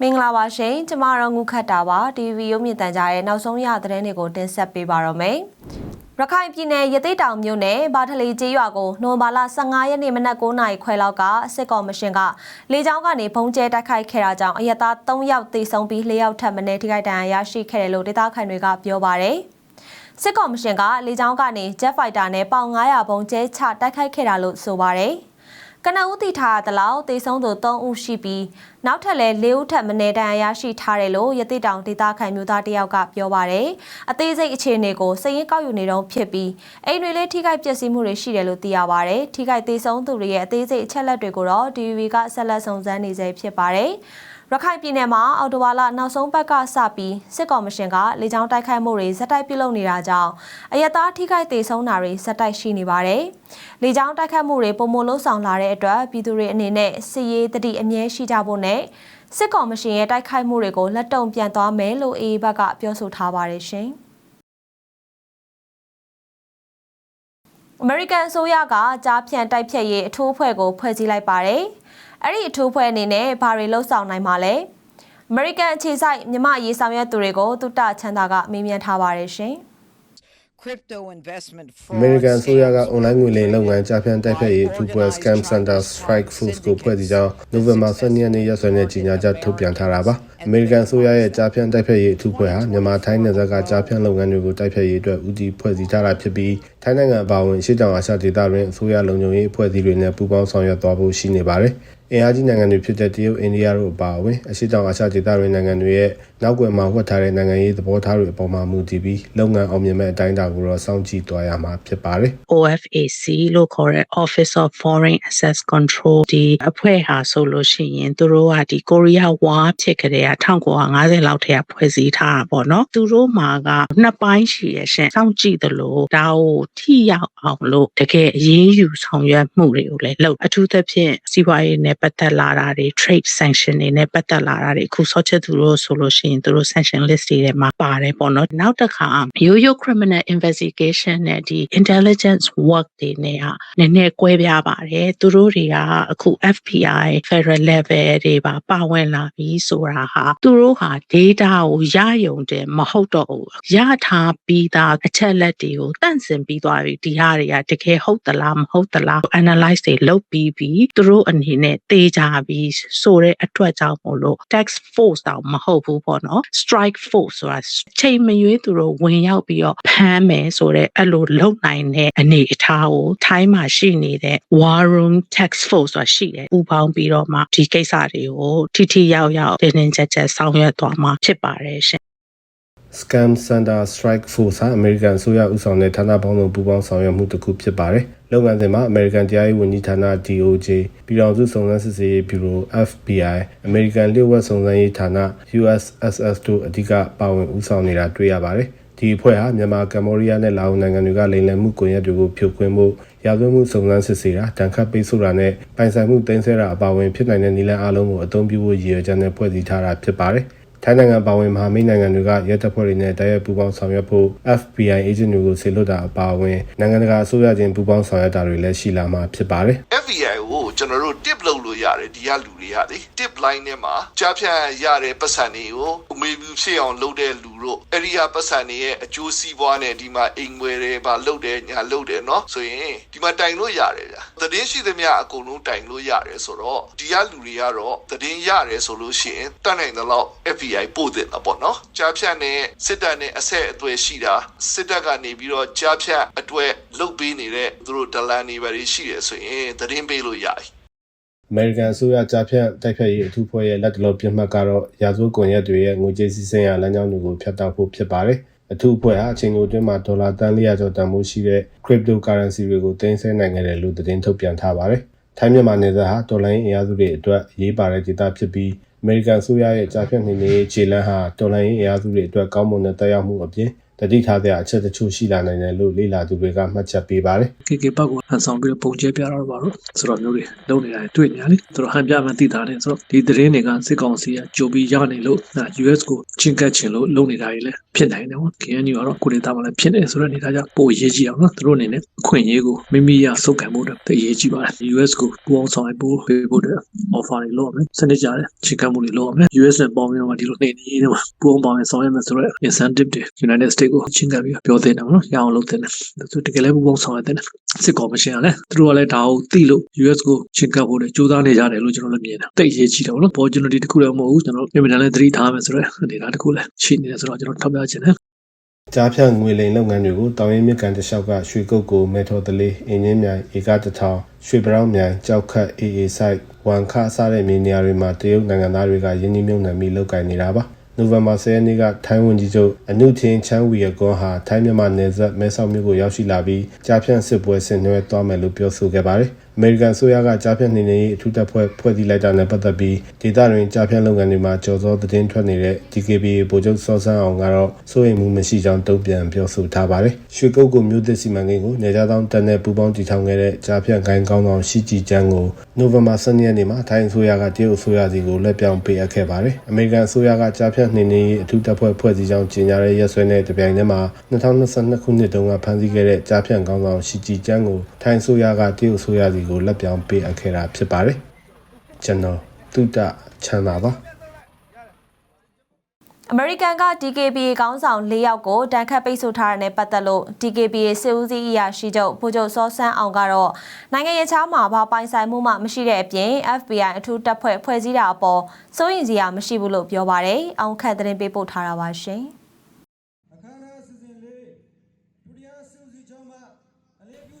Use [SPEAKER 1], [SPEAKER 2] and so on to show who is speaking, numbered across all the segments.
[SPEAKER 1] မင်္ဂလာပါရှင်ကျမတော့ငုခတ်တာပါ TV ရုပ်မြင်သံကြားရဲ့နောက်ဆုံးရသတင်းတွေကိုတင်ဆက်ပေးပါတော့မယ်ရခိုင်ပြည်နယ်ရသေ့တောင်မြို့နယ်ဘာထလီကျေးရွာကိုနိုဝင်ဘာလ15ရက်နေ့မနက်9:00နာရီခွဲလောက်ကစစ်ကော်မရှင်ကလေကြောင်းကနေဖုံးကျဲတိုက်ခိုက်ခဲ့တာကြောင့်အရက်သား3ယောက်သေဆုံးပြီး4ယောက်ထပ်မံထိခိုက်ဒဏ်ရာရရှိခဲ့တယ်လို့ဒေသခံတွေကပြောပါတယ်စစ်ကော်မရှင်ကလေကြောင်းကနေ Jet Fighter နဲ့ပေါင်900ဘုံကျဲချတိုက်ခိုက်ခဲ့တာလို့ဆိုပါတယ်။ ကနဦးတည်ထားတဲ့လောက်တေဆုံးသူ3ဦးရှိပြီးနောက်ထပ်လည်း4ဦးထပ်မနေတန်ရရှိထားတယ်လို့ရတိတောင်ဒေသခံမျိုးသားတယောက်ကပြောပါတယ်။အသေးစိတ်အခြေအနေကိုစည်ရင်ကောက်ယူနေတော့ဖြစ်ပြီးအိမ်တွေလည်းထိခိုက်ပျက်စီးမှုတွေရှိတယ်လို့သိရပါတယ်။ထိခိုက်တေဆုံးသူတွေရဲ့အသေးစိတ်အချက်လက်တွေကိုတော့ DVB ကဆက်လက်စုံစမ်းနေဆဲဖြစ်ပါတယ်။ ရခိုင်ပြည်နယ်မှာအော်တိုဝါလာနောက်ဆုံးပတ်ကစပြီးစစ်ကော်မရှင်ကလေကြောင်းတိုက်ခိုက်မှုတွေဇက်တိုက်ပြုလုပ်နေတာကြောင့်အယက်သားထိခိုက်ဒေဆုံးတာတွေဇက်တိုက်ရှိနေပါတယ်။လေကြောင်းတိုက်ခိုက်မှုတွေပုံမလို့ဆောင်လာတဲ့အတွက်ပြည်သူတွေအနေနဲ့စစ်ရေးတတိအမြဲရှိကြဖို့နဲ့စစ်ကော်မရှင်ရဲ့တိုက်ခိုက်မှုတွေကိုလက်တုံပြန်သွားမယ်လို့အေးဘက်ကပြောဆိုထားပါတယ်ရှင်။အမေရိကန်အစိုးရကကြားဖြန့်တိုက်ဖြတ်ရေးအထူးအဖွဲ့ကိုဖွဲ့စည်းလိုက်ပါတယ်။ အဲ့ဒီအထူးဖွဲ့အနေနဲ့ဘာတွေလှုပ်ဆောင်နိုင်မှာလဲအမေရိကန်အခြေစိုက်မြမရေးဆောင်ရွက်သူတွေကိုတုတချမ်းသာကမေးမြန်းထားပါတယ်ရှင်
[SPEAKER 2] crypto investment
[SPEAKER 3] အမေရိကန်အစိုးရကအွန်လိုင်းငွေလိမ်လုပ်ငန်းကြားဖြန့်တိုက်ဖျက်ရေးအထူးပွဲ Scam Center Strike Force ကိုဖွဲ့စည်းကြောင်းနိုဝင်ဘာ12ရက်နေ့ရက်စွဲနဲ့ကြီးညာချက်ထုတ်ပြန်ထားတာပါအမေရိကန်အစိုးရရဲ့ကြားဖြန့်တိုက်ဖျက်ရေးအထူးဖွဲ့ဟာမြန်မာထိုင်းနယ်စပ်ကကြားဖြန့်လုပ်ငန်းတွေကိုတိုက်ဖျက်ရေးအတွက်ဦးတည်ဖွဲ့စည်းထားတာဖြစ်ပြီးထိုင်းနိုင်ငံအပါအဝင်ရှေ့တောင်အာရှဒေသတွင်အစိုးရလုံခြုံရေးအဖွဲ့အစည်းတွေနဲ့ပူးပေါင်းဆောင်ရွက်သွားဖို့ရှိနေပါတယ် အင်အားကြီးနိုင်ငံတွေဖြစ်တဲ့တရုတ်အိန္ဒိယတို့အပါအဝင်အရှေ့တောင်အာရှဒေသတွင်နိုင်ငံတွေရဲ့နောက်ွယ်မှာဝတ်ထားတဲ့နိုင်ငံရေးသဘောထားတွေအပေါ်မှာမူတည်ပြီးလုပ်ငန်းအောင်မြင်မဲ့အတိုင်းအတာကိုတော့စောင့်ကြည့်သွားရမှာဖြစ်ပါတယ်။
[SPEAKER 4] OFAC လို့ခေါ်တဲ့ Office of Foreign Access Control ဒီအဖွဲ့ဟာဆိုလို့ရှိရင်သူတို့ကဒီကိုရီးယားဝါဖြစ်ကြတဲ့1950လောက်ထဲကဖွဲ့စည်းထားတာပေါ့နော်သူတို့မှာကနှစ်ပိုင်းရှိရရှင်စောင့်ကြည့်တယ်လို့ဒါကိုထိရောက်အောင်လို့တကယ်အရေးယူဆောင်ရွက်မှုတွေကိုလည်းလုပ်အထူးသဖြင့်စီးပွားရေးနဲ့ပတ်သက်လာတာတွေ trade sanction တွေနဲ့ပတ်သက်လာတာတွေအခုဆော့ချက်သူတို့ဆိုလို့ရှိရင်သူတို့ sanction list တွေထဲမှာပါတယ်ပေါ့နော်နောက်တစ်ခါရိုးရိုး criminal investigation နဲ့ဒီ intelligence work တွေနဲ့ဟာနည်းနည်းကွဲပြားပါတယ်သူတို့တွေကအခု FBI federal level တွေပါပါဝင်လာပြီးဆိုတာဟာသူတို့ဟာ data ကိုရယုံတယ်မဟုတ်တော့ဘူးရထားပြီးသားအချက်လက်တွေကိုတန့်စင်ပြီးသွားပြီဒီဟာတွေကတကယ်ဟုတ်သလားမဟုတ်သလား analyze တွေလုပ်ပြီးပြီးသူတို့အနေနဲ့တေးကြပြီးဆိုတဲ့အတွက်ကြောင့်မို့လို့ tax force တောင်မဟုတ်ဘူးပေါ့နော် strike force ဆိုတာချိန်မရွေးသူတို့ဝင်ရောက်ပြီးတော့ဖမ်းမယ်ဆိုတော့အဲ့လိုလုံနိုင်တဲ့အနေအထားကိုထိုင်းမှာရှိနေတဲ့ war room tax force ဆိုတာရှိတယ်ပူပေါင်းပြီးတော့မှဒီကိစ္စတွေကိုထိထိရောက်ရောက်တင်းတင်းကြပ်ကြပ်ဆောင်ရွက်သွားမှာဖြစ်ပါတယ်ရှင်
[SPEAKER 3] Scam Center Strike Force ဟာအမေရိကန်အစိုးရဦးဆောင်တဲ့ဌာနပေါင်းစုံပူးပေါင်းဆောင်ရွက်မှုတစ်ခုဖြစ်ပါတယ်။လုပ်ငန်းစဉ်မှာအမေရိကန်တရားရေးဝန်ကြီးဌာန DOJ ပြည်ထောင်စုစုံစမ်းစစ်ဆေးရေးဗျူရို FBI အမေရိကန်လျှို့ဝှက်စုံစမ်းရေးဌာန USSS တို့အဓိကပါဝင်ဦးဆောင်နေတာတွေ့ရပါတယ်။ဒီအဖွဲ့ဟာမြန်မာကမ္ဘောဒီးယားနဲ့လာအိုနိုင်ငံတွေကလိမ်လည်မှုကွန်ရက်တွေကိုဖြိုခွင်းဖို့ရာဇဝတ်မှုစုံစမ်းစစ်ဆေးတာတန်ခတ်ပိတ်ဆို့တာနဲ့ပိုင်ဆိုင်မှုတင်ဆက်တာအပါအဝင်ဖြစ်နိုင်တဲ့နည်းလမ်းအလုံးကိုအသုံးပြုဖို့ရည်ရွယ်ချက်နဲ့ဖွဲ့စည်းထားတာဖြစ်ပါတယ်။ ထိုင်းနိုင်ငံပါဝင်မဟာမိတ်နိုင်ငံတွေကရဲတပ်ဖွဲ့တွေနဲ့တိုက်ရိုက်ပူးပေါင်းဆောင်ရွက်ဖို့ FBI agent တွေကိုဆေလွတ်တာအပါအဝင်နိုင်ငံတကာအစိုးရချင်းပူးပေါင်းဆောင်ရွက်တာတွေလည်းရှိလာမှာဖြစ်ပါတယ်
[SPEAKER 5] FBI ကိုကျွန်တော်တို့ tip လုပ်လို့ရတယ်ဒီကလူတွေကလေ tip line ထဲမှာကြားဖြတ်ရတဲ့ပတ်စံတွေကိုအမေဘူးဖြစ်အောင်လုပ်တဲ့လူတို့အဲ့ဒီကပတ်စံတွေရဲ့အကျိုးစီးပွားနဲ့ဒီမှာအိမ်ဝယ်တယ်ဗာလုပ်တယ်ညာလုပ်တယ်เนาะဆိုရင်ဒီမှာတိုင်လို့ရတယ်ဗျာသတင်းရှိသမျှအကုန်လုံးတိုင်လို့ရတယ်ဆိုတော့ဒီကလူတွေကတော့သတင်းရတယ်ဆိုလို့ရှိရင်တတ်နိုင်တဲ့လောက် FBI ပို့တယ်တော့ပေါ့နော်ကြားဖြတ်နဲ့စစ်တပ်နဲ့အဆက်အသွယ်ရှိတာစစ်တပ်ကနေပြီးတော့ကြားဖြတ်အတွက်လုတ်ပေးနေတဲ့သူတို့ဒလန်တွေပဲရှိတယ်ဆိုရင်သတင်းပေးလို့ရတယ်
[SPEAKER 3] အမေရိကန်အစိုးရကြားဖြတ်တိုက်ဖြတ်ရေးအထူးဖွဲ့ရဲ့လက်တလုံးပြစ်မှတ်ကတော့ရာဇဝတ်ကွန်ရက်တွေရဲ့ငွေကြေးစည်းစိမ်ရာလမ်းကြောင်းတွေကိုဖျက်တောက်ဖို့ဖြစ်ပါတယ်အထူးအဖွဲ့ဟာအချိန်တိုအတွင်းမှာဒေါ်လာတန်400ကျော်တန်ဖိုးရှိတဲ့ cryptocurrency တွေကိုတင်ဆက်နိုင်ခဲ့တယ်လို့သတင်းထုတ်ပြန်ထားပါတယ်။ထိုင်းမြန်မာနယ်စပ်ဟာဒေါ်လာရင်းအင်အားစုတွေအတွက်အရေးပါတဲ့ဒေသဖြစ်ပြီး အမေရိကန်အစိုးရရဲ့ကြားဖြတ်နေနေခြေလမ်းဟာဒေါ်လာရင်းအင်အားစုတွေအတွက်ကောင်းမွန်တဲ့တက်ရောက်မှုအပြင် တတတိထားတဲ့အချက်တချို့ရှိလာနိုင်တယ်လို့လေ့လာသူတွေကမှတ်ချက်ပေးပါတယ်
[SPEAKER 6] KK ဘက်ကိုဟန်ဆောင်ပြီးတော့ပုံကျဲပြတော့ပါတော့ဆိုတော့မျိုးတွေလုံနေတာတွေ့နေရလေသူတို့ဟန်ပြမှသိတာလေဆိုတော့ဒီသတင်းတွေကစစ်ကောင်စီကကြိုပြီးရနေလို့ဒါ US ကိုချင်းကပ်ချင်လို့လုံနေတာကြီးလည်းဖြစ်နိုင်တယ်ပေါ့ KNU ကတော့ကိုဒေတာမှလည်းဖြစ်နေဆိုတော့နေတာကြောင့်ပိုရေးကြည့်အောင်နော်သူတို့အနေနဲ့အခွင့်အရေးကိုမိမိရစုပ်ကံဖို့တရေးကြည့်ပါတယ် US ကိုပူအောင်ဆောင်ရပို့ပေးဖို့တဲ့ offer တွေလုပ်ရမယ်စနစ်ကြတဲ့ချင်းကပ်မှုတွေလုပ်ရမယ် US နဲ့ပေါင်းပြီးတော့ဒီလိုနေနေနေမှာပူအောင်ပေါင်းရင်ဆောင်ရမယ်ဆိုတော့ incentive တွေ United States ကိုချင်းကပ်ပြီးပြောတင်တယ်ပေါ့နော်ရအောင်လုပ်တင်တယ်သူတကယ်လည်းပူပေါင်းဆောင်ရတယ်စစ်ကော်မရှင်ကလည်းသူတို့ကလည်းဒါကိုသိလို့ US ကိုချင်းကပ်ဖို့တွေစူးစမ်းနေကြတယ်လို့ကျွန်တော်လည်းမြင်တယ်တိတ်ရေးကြည့်တယ်ပေါ့နော် opportunity တစ်ခုလည်းမဟုတ်ဘူးကျွန်တော်ပြည်နယ်လည်းသတိထားမယ်ဆိုတော့အနေဒါတစ်ခုလည်းရှိနေတယ်ဆိုတော့ကျွန်တော်ထောက်ပြချင်တယ်
[SPEAKER 3] ကြားဖြတ်ငွေလိမ်လုပ်ငန်းတွေကိုတောင်ရင်မြစ်ကန်တစ်လျှောက်ကရွှေကုတ်ကိုမဲထော်တလေးအင်းင်းမြိုင်ဧကတထောင်ရွှေပြောင်းမြိုင်ကြောက်ခတ် AA site ဝန်ခအစတဲ့မြေနေရာတွေမှာတရုတ်နိုင်ငံသားတွေကယင်းနှိမ့်မြုံနှံပြီးလုပ်ကင်နေတာပါ နိုဝင်ဘာ10ရက်နေ့ကထိုင်းဝန်ကြီးချုပ်အနုထင်းချမ်းဝီရကွန်ဟာထိုင်းမြန်မာနယ်စပ်မဲဆောက်မြို့ကိုရောက်ရှိလာပြီးကြားဖြန့်စစ်ပွဲဆင်နွှဲသွားမယ်လို့ပြောဆိုခဲ့ပါတယ်။အမေရိကန်ဆိုရကကြားဖြန့်နေနေရေးအထူးတပ်ဖွဲ့ဖွဲ့စည်းလိုက်တာနဲ့ပတ်သက်ပြီးဒေသတွင်ကြားဖြန့်လုပ်ငန်းတွေမှာကြော်စောသတင်းထွက်နေတဲ့ DKBA ဗိုလ်ချုပ်စောစန်းအောင်ကတော့စိုးရိမ်မှုမရှိကြောင်းတုံ့ပြန်ပြောဆိုထားပါတယ်။ရွှေကုတ်ကိုမြို့သစ်စီမံကိန်းကိုနေကြတောင်းတက်နဲ့ပူးပေါင်းတည်ထောင်ခဲ့တဲ့ကြားဖြန့်ကိုင်းကောင်းဆောင်ရှိကြည်ချမ်းကိုနိုဝင်ဘာ12ရက်နေ့မှာထိုင်းအစိုးရကတရုတ်အစိုးရစီကိုလက်ပြောင်းပေးအပ်ခဲ့ပါတယ်။အမေရိကန်အစိုးရကကြားဖြန့်နေနေရေးအထူးတပ်ဖွဲ့ဖွဲ့စည်းကြောင်းကြေညာတဲ့ရက်စွဲနဲ့တပြိုင်တည်းမှာ2022ခုနှစ်တုန်းကဖမ်းဆီးခဲ့တဲ့ကြားဖြန့်ကောင်းဆောင်ရှိကြည်ချမ်းကိုထိုင်းအစိုးရကတရုတ်အစိုးရစီကိုလက်ပြောင်းပေးအပ်ခဲ့တာဖြစ်ပါတယ်။ကျွန်တော်တုဒ္ဒချမ်းသာပါ
[SPEAKER 1] အမေရိကန်က DKBA ခေါင်းဆောင်၄ယောက်ကိုတန်ခတ်ပိတ်ဆို့ထားတာနဲ့ပတ်သက်လို့ DKBA စစ်ဦးစီးအရာရှိချုပ်ဗိုလ်ချုပ်စောစန်းအောင်ကတော့နိုင်ငံရေးချားမှာဘာပိုင်ဆိုင်မှုမှမရှိတဲ့အပြင် FBI အထူးတပ်ဖွဲ့ဖွဲ့စည်းတာအပေါ်စိုးရင်စရာမရှိဘူးလို့ပြောပါတယ်။အောင်ခန့်သတင်းပေးပို့ထားတာပါရှင်။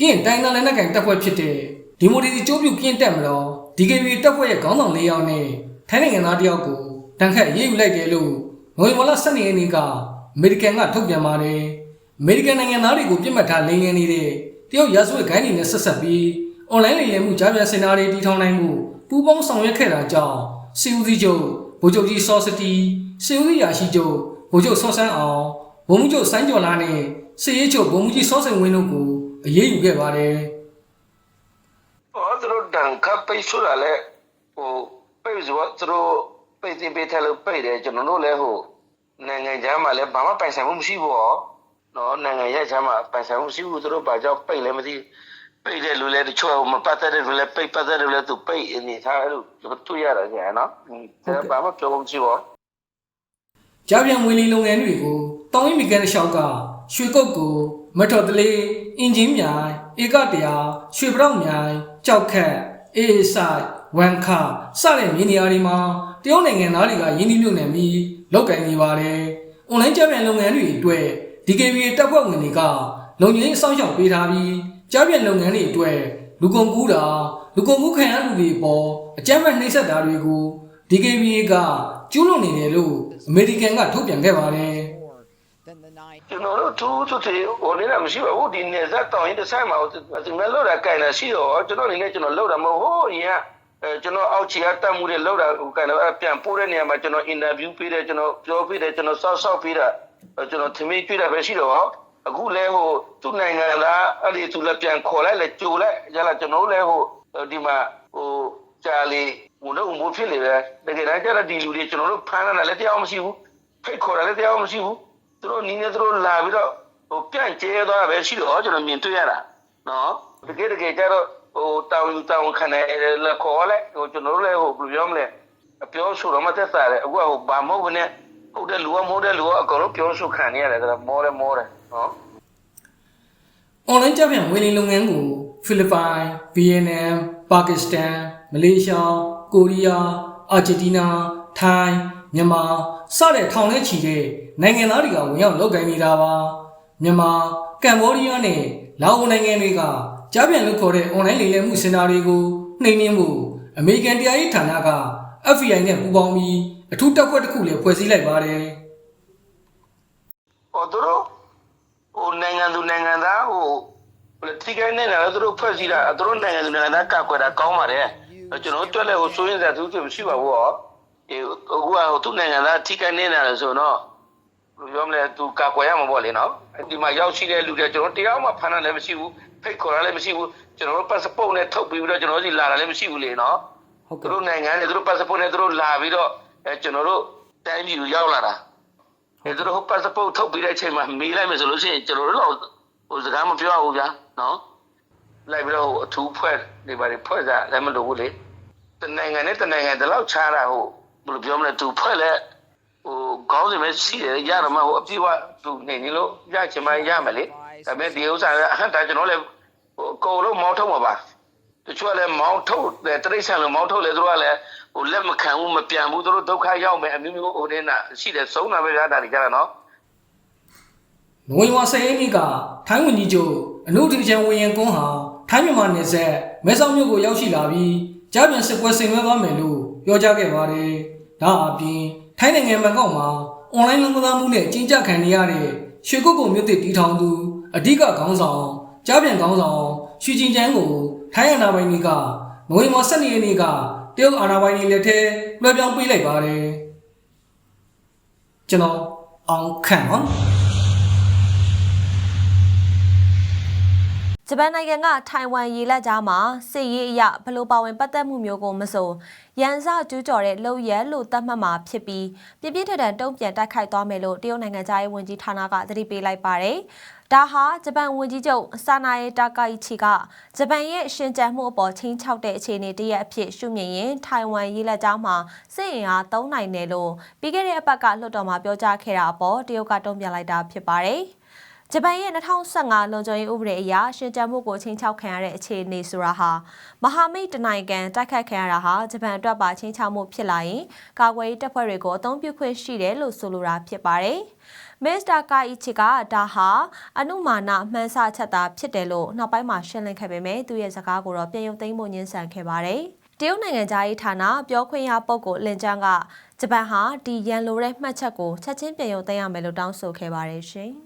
[SPEAKER 7] ကင်းတိုင်းနယ်လက်နက်ကိုင်တပ်ဖွဲ့ဖြစ်တဲ့ ဒီမိုဒီစီကျိုးပြုကင်းတက်မလို့ DKB တပ်ဖွဲ့ရဲ့ခေါင်းဆောင်၄ယောက်နဲ့ထိုင်းနိုင်ငံသားတစ်ယောက်ကိုတန်ခတ်ရေးယူလိုက်တယ်လို့နိုဝင်ဘာလ12ရက်နေ့ကအမေရိကန်ကထုတ်ပြန်ပါတယ်။အမေရိကန်နိုင်ငံသားတွေကိုပြစ်မှတ်ထားလိမ်လည်နေတဲ့တရုတ်ရာဇဝတ်ဂိုင်းတွေနဲ့ဆက်ဆက်ပြီးအွန်လိုင်းလိမ်လည်မှုကြားပြန်စင်တာတွေတီထောင်နိုင်မှုပူးပေါင်းဆောင်ရွက်ခဲ့တာကြောင့်စီဦးစီးချုပ်ဗိုလ်ချုပ်ကြီးစောစတီစီဦးစီးရာရှိချုပ်ဗိုလ်ချုပ်စောဆန်းအောင်ဗိုလ်မှူးချုပ်စိုင်းကျော်လာနဲ့စစ်ရေးချုပ်ဗိုလ်မှူးကြီးစောစိန်ဝင်းတို့ကိုအရေးယူခဲ့ပါတယ်
[SPEAKER 8] ဟော သူတို့တန်ခပ်ပိတ်ဆိုတာလဲဟိုပိတ်ဆိုတော့သူတို့ပိတ်တင်ပေးတယ်လို့ပိတ်တယ်ကျွန်တော်တို့လည်းဟိုနိုင်ငံခြားမှာလည်းဘာမှပိုင်ဆိုင်မှုမရှိဘူးဟောနော်နိုင်ငံရဲ့ခြားမှာပိုင်ဆိုင်မှုမရှိဘူးသူတို့ဘာကြောင့်ပိတ်လဲမသိပိတ်တဲ့လူလည်းတချို့မပတ်သက်တဲ့လူလည်းပိတ်ပတ်သက်တဲ့လူလည်းသူပိတ်နေထားတယ်လို့တွေ့ရတာကြာနော်ဒါဘာမှပြောလို့မရှိဘူး
[SPEAKER 7] ကြားပြန်မွေးလီလုပ်ငန်းတွေကိုတောင်းရင်မီကန်တစ်လျှောက်ကရွှေကုတ်ကို မထော်တလေးအင်ဂျင်မြိုင်ဧကတရာရွှေပြောက်မြိုင်ကြောက်ခတ်အေးဆိုင်ဝန်ခစတဲ့မြေနေရာတွေမှာတရုတ်နိုင်ငံသားတွေကရင်းနှီးမြှုပ်နှံပြီးလုပ်ကိုင်နေပါတယ်။ online ကြားပြန်လုပ်ငန်းတွေအတွက် DKB တပ်ဖွဲ့ဝင်တွေကလုံခြုံရေးအစောင့်ရှောက်ပေးထားပြီးကြားပြန်လုပ်ငန်းတွေအတွက်လူကုန်ကူးတာလူကုန်ကူးခံရသူတွေပေါ်အကြမ်းဖက်နှိပ်စက်တာတွေကို DKB ကကျူးလွန်နေတယ်လို့အမေရိကန်ကထုတ်ပြန်ခဲ့ပါတယ်
[SPEAKER 2] Than the nine.
[SPEAKER 8] ကျွန်တော်တို့သူသူတေဟိုနေတာမရှိပါဘူးဒီနေဇက်တောင်းရင်တစ်ဆိုင်မှာသူငါလောက်တာကြိုင်တာရှိတော့ကျွန်တော်အနေနဲ့ကျွန်တော်လောက်တာမဟုတ်ဟိုအရင်ကအဲကျွန်တော်အောက်ခြေကတတ်မှုတွေလောက်တာဟိုကြိုင်တော့ပြန်ပို့တဲ့နေရာမှာကျွန်တော်အင်တာဗျူးပေးတယ်ကျွန်တော်ပြောပေးတယ်ကျွန်တော်ဆောက်ဆောက်ပေးတာကျွန်တော်သမီးတွေ့တာပဲရှိတော့အခုလဲဟိုသူ့နိုင်ငံသားအဲ့ဒီသူလည်းပြန်ခေါ်လိုက်လဲကြိုလိုက်ရလာကျွန်တော်လဲဟိုဒီမှာဟိုဂျာလီဟိုတော့မိုးဖြစ်နေတယ်တကယ်တမ်းကျတော့ဒီလူတွေကျွန်တော်တို့ဖမ်းလာလည်းတရားမရှိဘူးဖိတ်ခေါ်လာလည်းတရားမရှိဘူး သူတို့နီးနေသူတို့လာပြီးတော့ဟိုပြန့်ကျဲသွားတာပဲရှိတော့ကျွန်တော်မြင်တွေ့ရတာနော်တကယ်တကယ်ကျတော့ဟိုတောင်တောင်ခံတယ်လက်ခေါ်လဲဟိုကျွန်တော်တို့လည်းဟိုဘယ်လိုပြောမလဲအပြောဆိုတော့မသက်သာတယ်အခုကဟိုဘာမဟုတ်ဘဲနဲ့ဟုတ်တယ်လူကမဟုတ်တယ်လူကအကုန်လုံးပြောဆိုခံနေရတယ်ဒါမောတယ်မောတယ်နော်။
[SPEAKER 7] online ကြားပြန်မွေးလီလုပ်ငန်းကိုဖိလစ်ပိုင်၊ VNM ၊ပါကစ္စတန်၊ မလေးရှား၊ကိုရီးယား၊အာဂျင်တီးနား၊ထိုင်း၊မြန်မာစတဲ့ထောင်ထဲချီတဲ့နိုင်ငံသားတွေကဝင်ရောက်လုပ်ကိုင်နေတာပါ။မြန်မာ၊ကမ္ဘောဒီးယားနဲ့လာအိုနိုင်ငံတွေကကြားပြန်လုပ်ခေါ်တဲ့ online လိမ်လည်မှုစင်တာတွေကိုနှိမ်နင်းဖို့အမေရိကန်တရားရေးဌာနက FBI နဲ့ပူးပေါင်းပြီးအထူးတပ်ဖွဲ့တစ်ခုလည်းဖွဲ့စည်းလိုက်ပါတယ်။
[SPEAKER 8] ဟိုသူတို့ဟိုနိုင်ငံသူနိုင်ငံသားဟိုတိကျနေတာလည်းသူတို့ဖွဲ့စည်းတာသူတို့နိုင်ငံသူနိုင်ငံသားကောက်ွယ်တာကောင်းပါတယ်ကျွန်တော်တို့တွက်လဲဟိုစိုးရင်စရာသူမရှိပါဘူးဟော ဒီအခုကဟိုသူ့နိုင်ငံသားထိခိုက်နေတာလို့ဆိုတော့ဘယ်လိုပြောမလဲသူကာကွယ်ရမှာပေါ့လေနော်ဒီမှာရောက်ရှိတဲ့လူတွေကျွန်တော်တရားမှဖမ်းတာလည်းမရှိဘူးဖိတ်ခေါ်တာလည်းမရှိဘူးကျွန်တော်တို့ passport နဲ့ထုတ်ပြီးတော့ကျွန်တော်တို့စီလာတာလည်းမရှိဘူးလေနော်
[SPEAKER 7] ဟုတ်
[SPEAKER 8] သူ
[SPEAKER 7] ကဲ့
[SPEAKER 8] တို့နိုင်ငံနဲ့သူတို့ passport နဲ့သူတို့လာပြီးတော့အဲကျွန်တော်တို့တိုင်းပြည်ကိုရောက်လာတာအဲသူတို့ passport ထုတ်ပြီးတဲ့အချိန်မှာမေးလိုက်မယ်ဆိုလို့ရှိရင်ကျွန်တော်တို့တော့ဟိုစကားမပြောဘူးဗျာနော်လိုက်ပြီးတော့ဟိုအထူးဖွဲ့နေပါလေဖွဲ့စားလည်းမလိုဘူးလေတနိုင်ငံနဲ့တနိုင်ငံတလောက်ခြားတာဟို ဘယ်လိုပြောမလဲသူဖွဲ့လဲဟိုခေါင်းစဉ်ပဲရှိတယ်ရတော့မှဟိုအပြည့်ဝသူနေနေလို့ရချင်မှရမယ်လေဒါပေမဲ့ဒီဥစ္စာကအဟန့်တာကျွန်တော်လည်းဟိုအကုန်လုံးမောင်းထုတ်မှာပါတချို့ကလည်းမောင်းထုတ်တယ်တရိษံလိုမောင်းထုတ်လေသူတို့ကလည်းဟိုလက်မခံဘူးမပြန်ဘူးသူတို့ဒုက္ခရောက်မယ်အမျိုးမျိုးဟိုတင်းတာရှိတယ်ဆုံးတာပဲရတာတွေကြတာနော်
[SPEAKER 7] နိုဝင်ဘာ10ရက်နေ့ကထိုင်းဝန်ကြီးချုပ်အနုထီချန်ဝင်းရင်ကွန်းဟာထိုင်းမြန်မာနယ်စပ်မဲဆောက်မြို့ကိုရောက်ရှိလာပြီးကြားပြန်စစ်ပွဲဆင်နွှဲသွားမယ်လို့ပြောကြားခဲ့ပါတယ်။ ဒါအပြင်ထိုင်းနိုင်ငံဘန်ကောက်မှာအွန်လိုင်းလုံခြုံမှုနဲ့ကျင်းပခံနေရတဲ့ရွှေကုတ်ကုံမြို့သစ်တီထောင်သူအဓိကခေါင်းဆောင်ကြားပြန်ခေါင်းဆောင်ရွှေချင်းချန်းကိုထိုင်းအာဏာပိုင်တွေကနိုဝင်ဘာ12ရက်နေ့ကတရုတ်အာဏာပိုင်တွေလက်ထဲလွှဲပြောင်းပေးလိုက်ပါတယ်။ကျွန်တော်အောင်ခန့်ပါ
[SPEAKER 1] ဂျပန်နိုင်ငံကထိုင်ဝမ်ရေလက်ကြားမှာစစ်ရေးအရဘလို့ပါဝင်ပတ်သက်မှုမျိုးကိုမဆိုရန်စကျူးကျော်တဲ့လုံရက်လို့သတ်မှတ်မှာဖြစ်ပြီးပြပြထထန်တုံ့ပြန်တိုက်ခိုက်သွားမယ်လို့တရုတ်နိုင်ငံသားရေးဝန်ကြီးဌာနကသတိပေးလိုက်ပါတယ်။ဒါဟာဂျပန်ဝန်ကြီးချုပ်ဆာနာယေတာကာအီချီကဂျပန်ရဲ့ရှင်ကြံမှုအပေါ်ချင်းချောက်တဲ့အခြေအနေတရက်အဖြစ်ရှုမြင်ရင်ထိုင်ဝမ်ရေလက်ကြားမှာစစ်ရင်အားသုံးနိုင်တယ်လို့ပြီးခဲ့တဲ့အပတ်ကလွှတ်တော်မှာပြောကြားခဲ့တာအပေါ်တရုတ်ကတုံ့ပြန်လိုက်တာဖြစ်ပါတယ်။ ဂျပန်ရဲ့2015လုံခြုံရေးဥပဒေအရရှင်ကြံမှုကိုချင်းချောက်ခံရတဲ့အခြေအနေဆိုတာဟာမဟာမိတ်တနိုင်ငံတိုက်ခတ်ခံရတာဟာဂျပန်အတွက်ပါချင်းချောက်မှုဖြစ်လာရင်ကာကွယ်ရေးတပ်ဖွဲ့တွေကိုအသုံးပြုခွင့်ရှိတယ်လို့ဆိုလိုတာဖြစ်ပါတယ်။မစ္စတာကာအီချီကဒါဟာအနုမာနမှန်းဆချက်တာဖြစ်တယ်လို့နောက်ပိုင်းမှာရှင်းလင်းခဲ့ပေမဲ့သူ့ရဲ့စကားကိုတော့ပြန်ရုပ်သိမ်းဖို့ညှင်းဆန်ခဲ့ပါတယ်။တရုတ်နိုင်ငံသားရေးဌာနပြောခွင့်ရပုဂ္ဂိုလ်လင်ကျန်းကဂျပန်ဟာဒီရန်လိုတဲ့မှတ်ချက်ကိုချက်ချင်းပြန်ရုပ်သိမ်းရမယ်လို့တောင်းဆိုခဲ့ပါတယ်ရှင်။